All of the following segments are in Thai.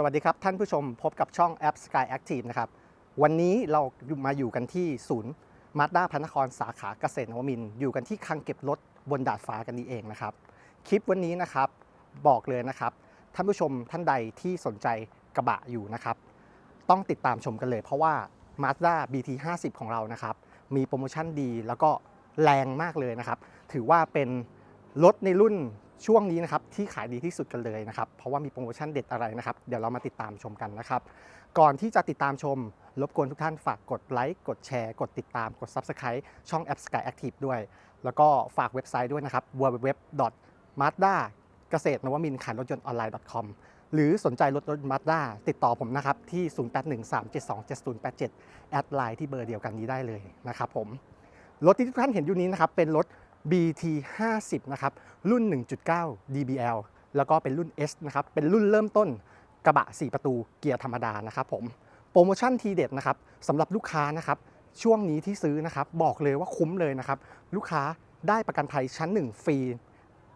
สวัสดีครับ ท่านผู้ชมพบกับช่องแอป Sky Active นะครับวันนี้เรามาอยู่กันที่ศูนย์มาด้าพระนครสาขาเกษตรนวมิน อยู่กันที่คลังเก็บรถบนดาดฟ้ากันนี้เองนะครับ คลิปวันนี้นะครับบอกเลยนะครับ ท่านผู้ชมท่านใดที่สนใจกระบะอยู่นะครับ ต้องติดตามชมกันเลย เพราะว่า Mazda BT 50 ของเรานะครับ มีโปรโมชั่นดีแล้วก็แรงมากเลยนะครับ ถือว่าเป็นรถในรุ่น ช่วงนี้นะครับที่ขายดีที่สุดกันเลยนะครับ เพราะว่ามีโปรโมชั่นเด็ดอะไรนะครับ เดี๋ยวเรามาติดตามชมกันนะครับ ก่อนที่จะติดตามชม รบกวนทุกท่านฝากกดไลค์กดแชร์กดติดตามกด Subscribe ช่องแอป Sky Active ด้วย แล้วก็ฝากเว็บไซต์ด้วยนะครับ www.mazda เกษตรนวมินขายรถยนต์ออนไลน์ .com หรือสนใจรถรถ Mazda ติดต่อผมนะครับ ที่ 0813727087 แอดไลน์ที่เบอร์เดียวกันนี้ได้เลยนะครับผม รถที่ทุกท่านเห็นอยู่นี้นะครับ เป็นรถ BT 50นะครับรุ่น 1.9 DBL แล้วก็เป็นรุ่น S นะครับเป็นรุ่นเริ่มต้นกระบะ 4 ประตูเกียร์ธรรมดานะครับผมโปรโมชั่นทีเด็ดนะครับสำหรับลูกค้านะครับช่วงนี้ที่ซื้อนะครับบอกเลยว่าคุ้มเลยนะครับลูกค้าได้ประกันภัยชั้น 1 ฟรี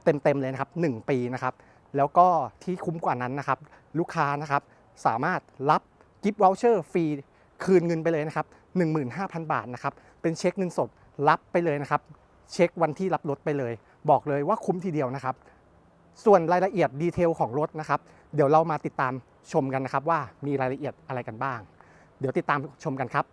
เต็มๆเลยนะครับ 1 ปีนะครับแล้วก็ที่คุ้มกว่านั้นนะครับ ลูกค้านะครับสามารถรับกิฟต์วอลเชอร์ฟรีคืนเงินไปเลยนะครับ15,000 บาทนะครับเป็นเช็คเงินสดรับไปเลยนะครับ เช็ควันที่รับรถไปเลย บอกเลยว่าคุ้มทีเดียวนะครับ ส่วนรายละเอียดดีเทลของรถนะครับ เดี๋ยวเรามาติดตามชมกันนะครับว่ามีรายละเอียดอะไรกันบ้าง เดี๋ยวติดตามชมกันครับ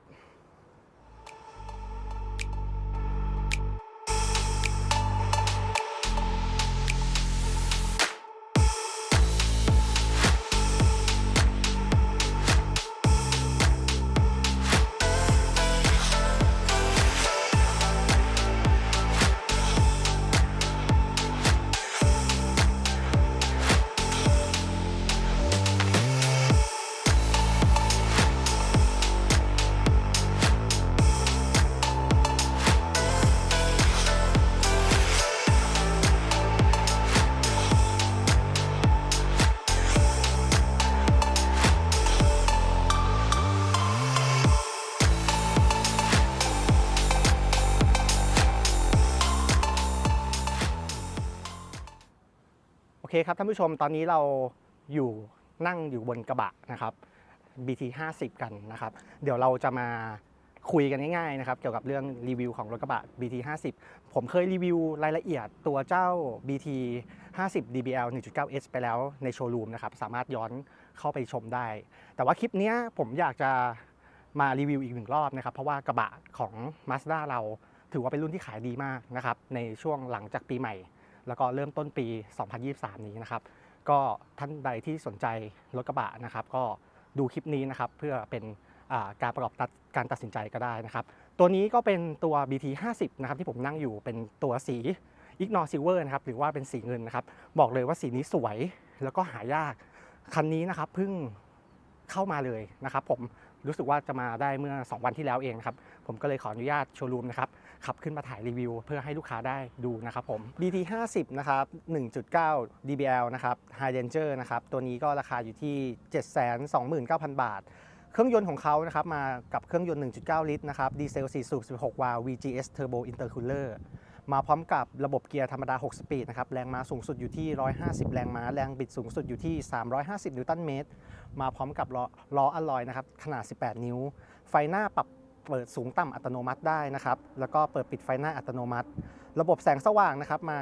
คครับท่านผู้ชมตอนนี้เราอยู่นั่งอยู่บนกระบะนะครับ BT 50กันนะครับ เดี๋ยวเราจะมาคุยกันง่ายๆนะครับ เกี่ยวกับเรื่องรีวิวของรถกระบะ BT 50ผมเคยรีวิวรายละเอียดตัวเจ้า BT 50 DBL 1.9S ไปแล้วในโชว์รูมนะครับ สามารถย้อนเข้าไปชมได้ แต่ว่าคลิปนี้ผมอยากจะมารีวิวอีกหนึ่งรอบนะครับ เพราะว่ากระบะของ Mazda เราถือว่าเป็นรุ่นที่ขายดีมากนะครับ ในช่วงหลังจากปีใหม่ แล้วก็เริ่มต้นปี 2023 นี้นะครับ ก็ท่านใดที่สนใจรถกระบะนะครับ ก็ดูคลิปนี้นะครับเพื่อเป็นการประกอบตัดการตัดสินใจก็ได้นะครับ ตัวนี้ก็เป็นตัว BT 50นะครับที่ผมนั่งอยู่เป็นตัวสี Ignore Silver นะครับหรือว่าเป็นสีเงินนะครับ บอกเลยว่าสีนี้สวยแล้วก็หายาก คันนี้นะครับเพิ่งเข้ามาเลยนะครับ ผมรู้สึกว่าจะมาได้เมื่อ 2 วันที่แล้วเองนะครับ ผมก็เลยขออนุญาตโชว์รูมนะครับ ขับขึ้นมาถ่ายรีวิว เพื่อให้ลูกค้าได้ดูนะครับผม BT 50นะครับ1.9 DBL นะครับ High Ranger นะครับตัวนี้ก็ราคาอยู่ที่ 729,000 บาทเครื่องยนต์ของเขานะครับมากับเครื่องยนต์ 1.9 ลิตรนะครับดีเซล 4 สูบ 16 วาล์ว VGS Turbo Intercooler มาพร้อมกับระบบเกียร์ธรรมดา 6 สปีดนะครับแรงม้าสูงสุดอยู่ที่ 150 แรงม้า แรงบิดสูงสุดอยู่ที่ 350 นิวตันเมตร มาพร้อมกับล้อล้ออลลอยนะครับขนาด 18 นิ้ว ไฟหน้าปรับ เปิดสูงต่ำอัตโนมัติได้นะครับ แล้วก็เปิดปิดไฟหน้าอัตโนมัติ ระบบแสงสว่างนะครับมา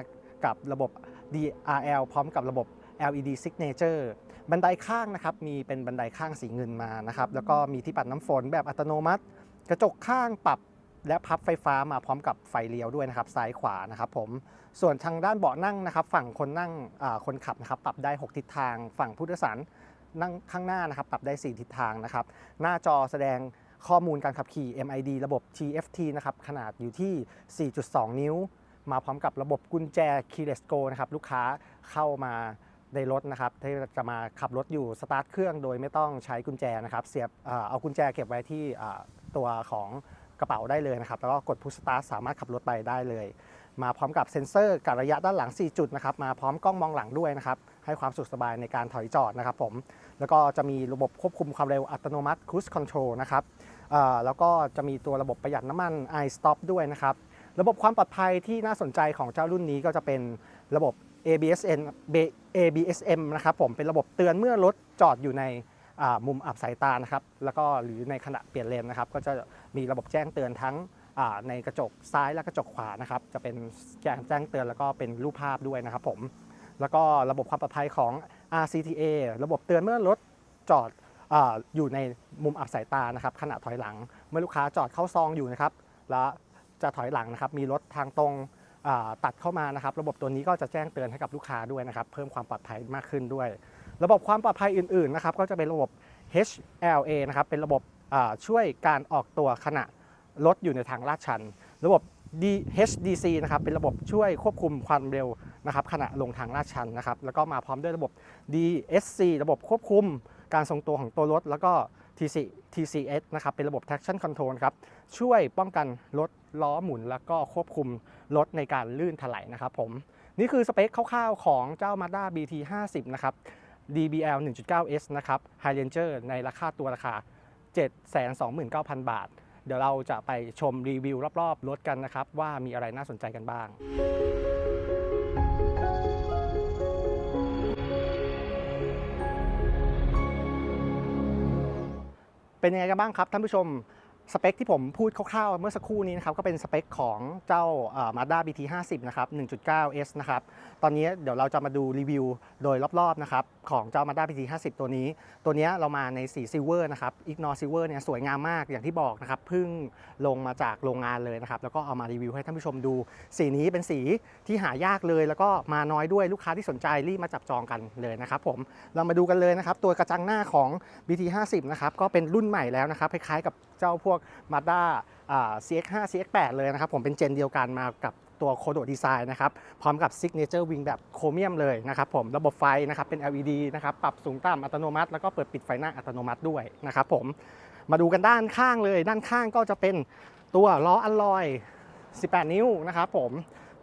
กับระบบ DRL พร้อมกับระบบ LED Signature บันไดข้างนะครับมีเป็นบันไดข้างสีเงินมานะครับแล้วก็มีที่ปัดน้ำฝนแบบอัตโนมัติ กระจกข้างปรับและพับไฟฟ้ามาพร้อมกับไฟเลี้ยวด้วยนะครับซ้ายขวานะครับผมส่วนทางด้านเบาะนั่งนะครับ ฝั่งคนนั่งอ่าคนขับนะครับปรับได้ 6 ทิศทาง ฝั่งผู้โดยสารนั่งข้างหน้านะครับปรับได้ 4 ทิศทางนะครับ หน้าจอแสดง ข้อมูลการขับขี่ MID ระบบ TFT นะครับขนาดอยู่ที่ 4.2 นิ้ว มาพร้อมกับระบบกุญแจ Keyless Go นะครับลูกค้าเข้ามาในรถนะครับที่จะมาขับรถอยู่สตาร์ทเครื่องโดยไม่ต้องใช้กุญแจนะครับเสียบเอากุญแจเก็บไว้ที่ตัวของกระเป๋าได้เลยนะครับแล้วก็กดพุชสตาร์ทสามารถขับรถไปได้เลย มาพร้อมกับเซ็นเซอร์กับระยะด้านหลัง 4 จุดนะครับมาพร้อมกล้องมองหลังด้วยนะครับให้ความสะดสบายในการถอยจอดนะครับผม แล้วก็จะมีระบบควบคุมความเร็วอัตโนมัติ Cruise Control นะครับแล้วก็จะมีตัวระบบประหยัดน้ำมัน i Stop ด้วยนะครับ ระบบความปลอดภัยที่น่าสนใจของเจ้ารุ่นนี้ก็จะเป็นระบบ ABSN ABSM นะครับผมเป็นระบบเตือนเมื่อรถจอดอยู่ในมุมอับสายตานะครับแล้วก็หรือในขณะเปลี่ยนเลนนะครับ ก็จะมีระบบแจ้งเตือนทั้งในกระจกซ้ายและกระจกขวานะครับ จะเป็นแจ้งแจ้งเตือนแล้วก็เป็นรูปภาพด้วยนะครับผมแล้วก็ระบบความปลอดภัยของ RCTA ระบบเตือนเมื่อรถจอดออยู่ในมุมอับสายตานะครับขณะถอยหลัง เมื่อลูกค้าจอดเข้าซองอยู่นะครับ แล้วจะถอยหลังนะครับ มีรถทางตรงตัดเข้ามานะครับ ระบบตัวนี้ก็จะแจ้งเตือนให้กับลูกค้าด้วยนะครับ เพิ่มความปลอดภัยมากขึ้นด้วย ระบบความปลอดภัยอื่นๆนะครับ ก็จะเป็นระบบ HLA นะครับ เป็นระบบช่วยการออกตัวขณะรถอยู่ในทางลาดชัน ระบบ D- HDC นะครับ เป็นระบบช่วยควบคุมความเร็ว นะครับขณะลงทางลาดชันนะครับแล้วก็มาพร้อมด้วยระบบ DSC ระบบควบคุมการทรงตัวของตัวรถ แล้วก็ TC TCS นะครับเป็นระบบ traction control ครับช่วยป้องกันรถล้อหมุน แล้วก็ควบคุมรถในการลื่นถลายนะครับผมนี่คือสเปคคร่าวๆของเจ้า Mazda BT 50นะครับ DBL 1.9S นะครับ Highlander ในราคาตัวราคา 729,000 บาท เดี๋ยวเราจะไปชมรีวิวรอบๆ รถกันนะครับ ว่ามีอะไรน่าสนใจกันบ้าง เป็นยังไงกันบ้างครับท่านผู้ชม สเปคที่ผมพูดคร่าวๆ เมื่อสักครู่นี้นะครับก็เป็นสเปคของเจ้าอ่า Mazda BT 50 นะครับ 1.9S นะครับ ตอนนี้เดี๋ยวเราจะมาดูรีวิวโดยรอบๆนะครับของเจ้า Mazda BT 50 ตัวนี้ ตัวนี้เรามาในสีซิลเวอร์นะครับ Ignore Silver เนี่ยสวยงามมากอย่างที่บอกนะครับเพิ่งลงมาจากโรงงานเลยนะครับ แล้วก็เอามารีวิวให้ท่านผู้ชมดู สีนี้เป็นสีที่หายากเลย แล้วก็มาน้อยด้วยลูกค้าที่สนใจรีบมาจับจองกันเลยนะครับผมเรามาดูกันเลยนะครับตัวกระจังหน้าของ BT 50 นะครับก็เป็นรุ่นใหม่แล้วนะครับคล้ายๆกับเจ้าพวก Mazda อ่า CX5 CX8 เลยนะครับ ผมเป็นเจนเดียวกันมากับตัวโคโดดีไซน์นะครับ พร้อมกับ Signature Wing แบบโครเมียมเลยนะครับผมระบบไฟนะครับเป็น LED นะครับ ปรับสูงต่ำอัตโนมัติ แล้วก็เปิดปิดไฟหน้าอัตโนมัติด้วยนะครับผมมาดูกันด้านข้างเลย ด้านข้างก็จะเป็นตัวล้ออัลลอย 18 นิ้วนะครับผม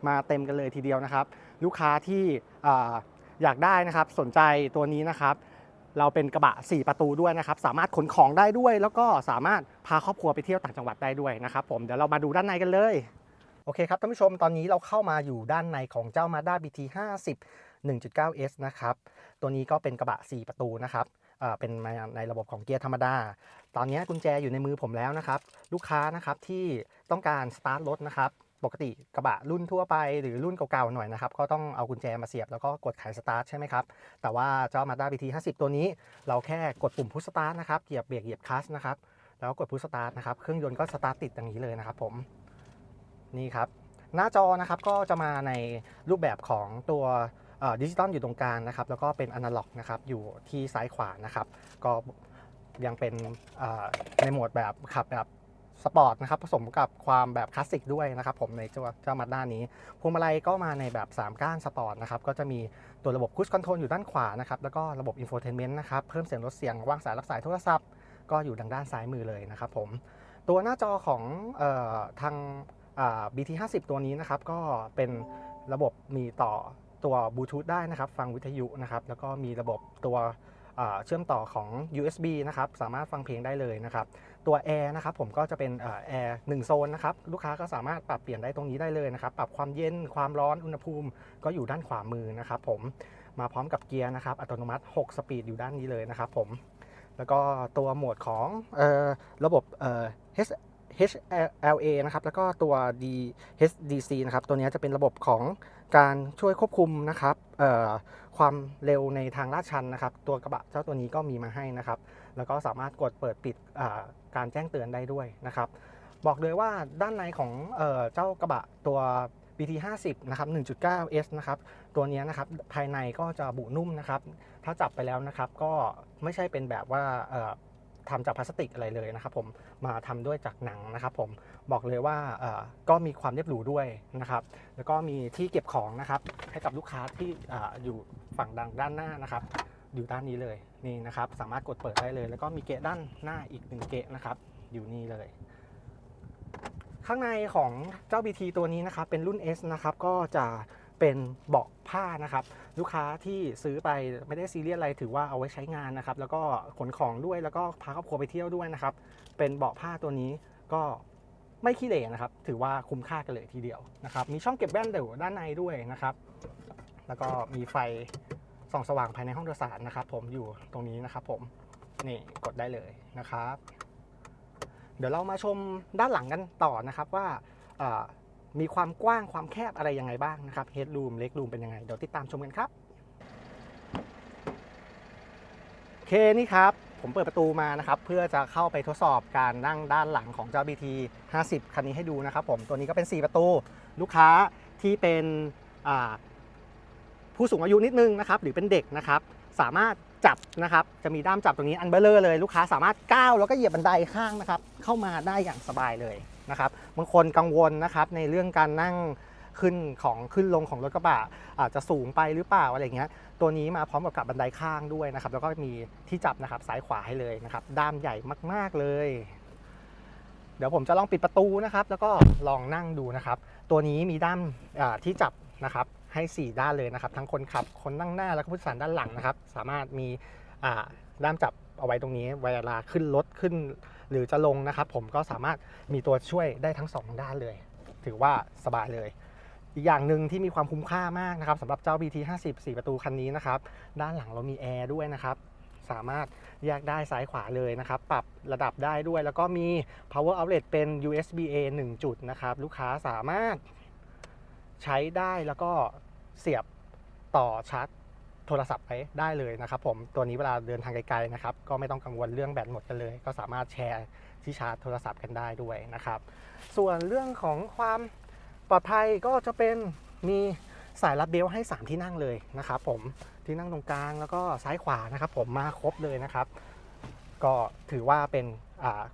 มาเต็มกันเลยทีเดียวนะครับ ลูกค้าที่อยากได้นะครับสนใจตัวนี้นะครับ เราเป็นกระบะ 4 ประตูด้วยนะครับ สามารถขนของได้ด้วย แล้วก็สามารถพาครอบครัวไปเที่ยวต่างจังหวัดได้ด้วยนะครับผมเดี๋ยวเรามาดูด้านในกันเลยโอเคครับท่านผู้ชมตอนนี้เราเข้ามาอยู่ด้านในของเจ้า Mazda BT 50 1.9S นะครับตัวนี้ก็เป็นกระบะ 4 ประตูนะครับเป็นในระบบของเกียร์ธรรมดา ตอนนี้กุญแจอยู่ในมือผมแล้วนะครับ ลูกค้านะครับที่ต้องการสตาร์ทรถนะครับ ปกติกระบะรุ่นทั่วไปหรือรุ่นเก่าๆหน่อยนะครับ ก็ต้องเอากุญแจมาเสียบแล้วก็กดขายสตาร์ทใช่ไหมครับ แต่ว่าเจ้า Mazda BT 50 ตัวนี้ เราแค่กดปุ่มพุชสตาร์ทนะครับเหยียบเบรกเหยียบคลัชนะครับแล้วกดพุชสตาร์ทนะครับเครื่องยนต์ก็สตาร์ทติดอย่างนี้เลยนะครับผมนี่ครับหน้าจอนะครับก็จะมาในรูปแบบของตัวดิจิตอลอยู่ตรงกลางนะครับ แล้วก็เป็นอนาล็อกนะครับอยู่ที่ซ้ายขวานะครับ ก็ยังเป็นในโหมดแบบขับแบบ สปอร์ตนะครับผสมกับความแบบคลาสสิกด้วยนะครับผมในเจ้าเจ้ามาด้านนี้พวงมาลัยก็มาในแบบ 3 ก้านสปอร์ตนะครับก็จะมีตัวระบบคุชคอนโทรลอยู่ด้านขวานะครับแล้วก็ระบบอินโฟเทนเมนต์นะครับเพิ่มเสียงลดเสียงวางสายรับสายโทรศัพท์ ก็อยู่ทางด้านซ้ายมือเลยนะครับผมตัวหน้าจอของออทางอ่า BT50 ตัวนี้นะครับก็เป็นระบบมีต่อตัวบลูทูธได้นะครับ ฟังวิทยุนะครับแล้วก็มีระบบตัว เชื่อมต่อของ USB นะครับ สามารถฟังเพลงได้เลยนะครับ ตัวแอร์นะครับผมก็จะเป็นแอร์หนึ่งโซนนะครับ ลูกค้าก็สามารถปรับเปลี่ยนได้ตรงนี้ได้เลยนะครับ ปรับความเย็น ความร้อน อุณหภูมิ ก็อยู่ด้านขวามือนะครับผม มาพร้อมกับเกียร์นะครับ อัตโนมัติ 6 สปีดอยู่ด้านนี้เลยนะครับผม แล้วก็ตัวโหมดของออระบบ HLA นะครับ แล้วก็ตัว D HDC นะครับ ตัวนี้จะเป็นระบบของ การช่วยควบคุมนะครับความเร็วในทางลาดชันนะครับ ตัวกระบะเจ้าตัวนี้ก็มีมาให้นะครับ แล้วก็สามารถกดเปิดปิดการแจ้งเตือนได้ด้วยนะครับ บอกเลยว่าด้านในของเออเจ้ากระบะตัว BT 50 นะครับ 1.9S นะครับ ตัวนี้นะครับ ภายในก็จะบุนุ่มนะครับ ถ้าจับไปแล้วนะครับ ก็ไม่ใช่เป็นแบบว่า ทำจากพลาสติกอะไรเลยนะครับผมมาทำด้วยจากหนังนะครับผมบอกเลยว่าก็มีความเรียบหรูด้วยนะครับ แล้วก็มีที่เก็บของนะครับ ให้กับลูกค้าที่ออยู่ฝั่งดังด้านหน้านะครับ อยู่ด้านนี้เลยนี่นะครับ สามารถกดเปิดได้เลย แล้วก็มีเกะด้านหน้าอีกหนึ่งเกะนะครับอยู่นี่เลยข้างในของเจ้า BT ตัวนี้นะครับเป็นรุ่น S นะครับก็จะ เป็นเบาะผ้านะครับลูกค้าที่ซื้อไปไม่ได้ซีเรียสอะไรถือว่าเอาไว้ใช้งานนะครับ แล้วก็ขนของด้วยแล้วก็พาครอบครัวไปเที่ยวด้วยนะครับ เป็นเบาะผ้าตัวนี้ก็ไม่ขี้เหร่นะครับ ถือว่าคุ้มค่ากันเลยทีเดียวนะครับ มีช่องเก็บแว่นอยู่ด้านในด้วยนะครับ แล้วก็มีไฟส่องสว่างภายในห้องโดยสารนะครับ ผมอยู่ตรงนี้นะครับผมนี่กดได้เลยนะครับ เดี๋ยวเรามาชมด้านหลังกันต่อนะครับว่า มีความกว้างความแคบอะไรยังไงบ้างนะครับเฮดรูมเล็กรูมเป็นยังไง เดี๋ยวติดตามชมกันครับโอเคนี่ครับ ผมเปิดประตูมานะครับ เพื่อจะเข้าไปทดสอบการนั่งด้านหลังของเจ้า BT 50 คันนี้ให้ดูนะครับผมตัวนี้ก็เป็น 4 ประตู ลูกค้าที่เป็นผู้สูงอายุนิดนึงนะครับ หรือเป็นเด็กนะครับ สามารถจับนะครับจะมีด้ามจับตรงนี้อันเบลเลอร์เลยลูกค้าสามารถก้าวแล้วก็เหยียบบันไดข้างนะครับ เข้ามาได้อย่างสบายเลย นะครับบางคนกังวลนะครับในเรื่องการนั่งขึ้นของขึ้นลงของรถกระบะอาจจะสูงไปหรือเปล่าอะไรเงี้ยตัวนี้มาพร้อมกับกับบันไดข้างด้วยนะครับ แล้วก็มีที่จับนะครับซ้ายขวาให้เลยนะครับ ด้ามใหญ่มาก ๆเลย เดี๋ยวผมจะลองปิดประตูนะครับ แล้วก็ลองนั่งดูนะครับ ตัวนี้มีด้ามที่จับนะครับให้ 4 ด้านเลยนะครับ ทั้งคนขับคนนั่งหน้าแล้วก็ผู้โดยสารด้านหลังนะครับ สามารถมีด้ามจับเอาไว้ตรงนี้เวลาขึ้นรถขึ้น หรือจะลงนะครับ ผมก็สามารถมีตัวช่วยได้ทั้งสองด้านเลย ถือว่าสบายเลย อีกอย่างหนึ่งที่มีความคุ้มค่ามากนะครับสำหรับเจ้า BT 50 4 ประตูคันนี้นะครับ ด้านหลังเรามีแอร์ด้วยนะครับสามารถแยกได้ซ้ายขวาเลยนะครับ ปรับระดับได้ด้วย แล้วก็มี power outlet เป็น USB A 1 จุดนะครับ ลูกค้าสามารถใช้ได้แล้วก็เสียบต่อชาร์จ โทรศัพท์ไปได้เลยนะครับผมตัวนี้เวลาเดินทางไกลๆนะครับก็ไม่ต้องกังวลเรื่องแบตหมดกันเลย ก็สามารถแชร์ที่ชาร์จโทรศัพท์กันได้ด้วยนะครับ ส่วนเรื่องของความปลอดภัยก็จะเป็นมีสายรัดเบลต์ให้ 3 ที่นั่งเลยนะครับผมที่นั่งตรงกลางแล้วก็ซ้ายขวานะครับ ผมมาครบเลยนะครับ ก็ถือว่าเป็น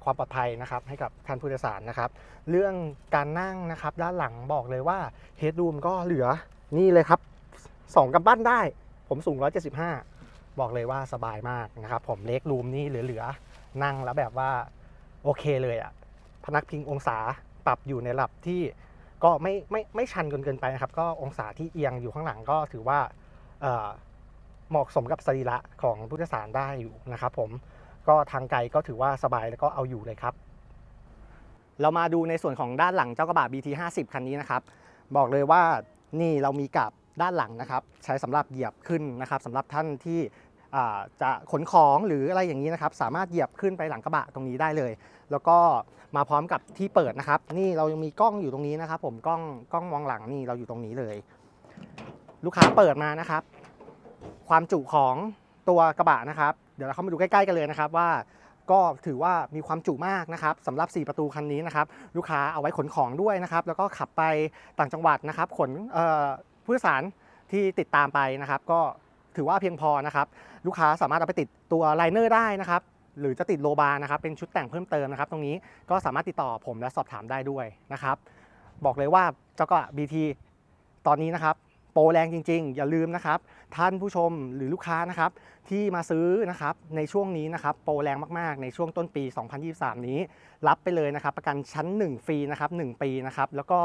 ความปลอดภัยนะครับให้กับท่านผู้โดยสารนะครับ เรื่องการนั่งนะครับ ด้านหลังบอกเลยว่าเฮดรูมก็เหลือนี่เลยครับ 2กำปั้นได้ ผมสูง 175 บอกเลยว่าสบายมากนะครับผมเล็กรูมนี่เหลือๆ นั่งแล้วแบบว่าโอเคเลยอะพนักพิงองศาปรับอยู่ในระดับที่ก็ไม่ไม่ไม่ชันจนเกินไปนะครับ ก็องศาที่เอียงอยู่ข้างหลังก็ถือว่าเหมาะสมกับสรีระของผู้โดยสารได้อยู่นะครับผมก็ทางไกลก็ถือว่าสบายแล้วก็เอาอยู่เลยครับ เรามาดูในส่วนของด้านหลังเจ้ากระบะ BT 50 คันนี้นะครับ บอกเลยว่านี่เรามีกับ ด้านหลังนะครับ ใช้สำหรับเหยียบขึ้นนะครับสำหรับท่านที่จะขนของหรืออะไรอย่างนี้นะครับ สามารถเหยียบขึ้นไปหลังกระบะตรงนี้ได้เลย แล้วก็มาพร้อมกับที่เปิดนะครับ นี่เรายังมีกล้องอยู่ตรงนี้นะครับ ผมกล้องกล้องมองหลังนี่เราอยู่ตรงนี้เลย ลูกค้าเปิดมานะครับ ความจุของตัวกระบะนะครับ เดี๋ยวเราเข้ามาดูใกล้ๆกันเลยนะครับว่าก็ถือว่ามีความจุมากนะครับสำหรับ 4 ประตูคันนี้นะครับ ลูกค้าเอาไว้ขนของด้วยนะครับ แล้วก็ขับไปต่างจังหวัดนะครับ ขน ผู้โดยสารที่ติดตามไปนะครับ ก็ถือว่าเพียงพอนะครับ ลูกค้าสามารถเอาไปติดตัวไลเนอร์ได้นะครับ หรือจะติดโลบาร์นะครับ เป็นชุดแต่งเพิ่มเติมนะครับ ตรงนี้ก็สามารถติดต่อผมและสอบถามได้ด้วยนะครับ บอกเลยว่าเจ้าก็ BT ตอนนี้นะครับ โปรแรงจริง ๆ อย่าลืมนะครับ ท่านผู้ชมหรือลูกค้านะครับ ที่มาซื้อนะครับในช่วงนี้นะครับ โปรแรงมากๆ ในช่วงต้นปี 2023 นี้ รับไปเลยนะครับ ประกันชั้น 1 ฟรีนะครับ 1 ปีนะครับ แล้วก็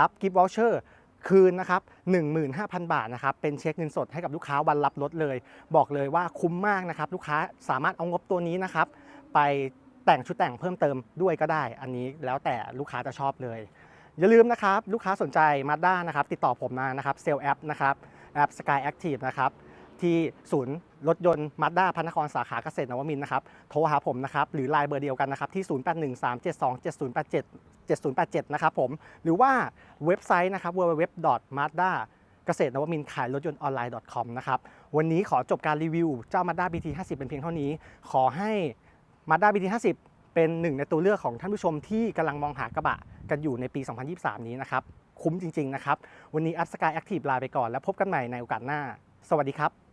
รับกิฟต์วอลเชอร์ คืนนะครับ15,000 บาทนะครับเป็นเช็คเงินสดให้กับลูกค้าวันรับรถเลย บอกเลยว่าคุ้มมากนะครับลูกค้าสามารถเอางบตัวนี้นะครับ ไปแต่งชุดแต่งเพิ่มเติมด้วยก็ได้ อันนี้แล้วแต่ลูกค้าจะชอบเลย อย่าลืมนะครับ ลูกค้าสนใจมาด้านะครับ ติดต่อผมมานะครับเซลล์แอปนะครับแอป Sky Active นะครับที่ศูนย์ รถยนต์ Mazda พระนครสาขาเกษตรนวมินทร์นะครับ โทรหาผมนะครับ หรือไลน์เบอร์เดียวกันนะครับ ที่ 0813727087 7087 นะครับผม หรือว่าเว็บไซต์นะครับ www.mazda เกษตรนวมินขายรถยนต์ออนไลน์ .com นะครับ วันนี้ขอจบการรีวิวเจ้า Mazda BT 50 เป็นเพียงเท่านี้ ขอให้ Mazda BT 50 เป็นหนึ่งในตัวเลือกของท่านผู้ชมที่กำลังมองหากระบะกันอยู่ในปี 2023 นี้นะครับ คุ้มจริง ๆ นะครับ วันนี้ Up Sky Active ลาไปก่อน แล้วพบกันใหม่ในโอกาสหน้า สวัสดีครับ